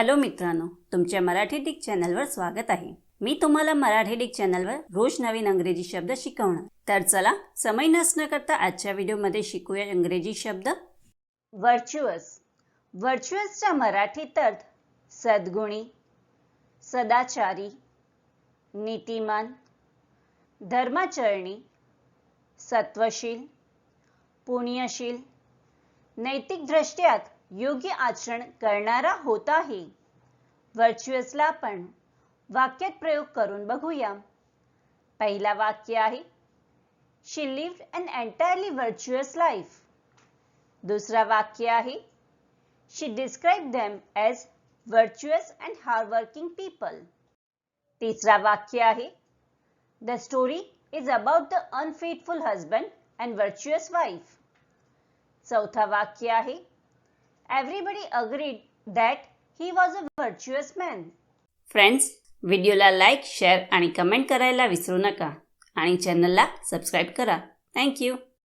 Hello मित्रांनो तुमच्या Marathi Dick चॅनलवर स्वागत आहे. मी तुम्हाला मराठी डिक चॅनलवर रोज नवीन अंग्रेजी शब्द शिकवणार. तर चला समय नसणं करता आजच्या व्हिडिओमध्ये शिकूया इंग्रजी शब्द. व्हर्च्युअस व्हर्च्युअसचा मराठीत अर्थ सद्गुणी सदाचारी नीतिमान धर्माचरणी सत्वशील पुण्यशील नैतिक दृष्ट्यात योग्य आचरण करणारा होता आहे व्हर्च्युअसला आपण प्रयोग बघूया. पहिला वाक्य आहे she lived an entirely virtuous life दुसरा वाक्य आहे she describe them as virtuous and hardworking people तिसरा वाक्य आहे the story is about the unfaithful husband and virtuous wife चौथा वाक्य आहे everybody agreed that he was a virtuous man friends व्हिडिओला लाईक शेअर आणि कमेंट करायला विसरू नका. आणि चॅनलला सबस्क्राईब करा. थँक्यू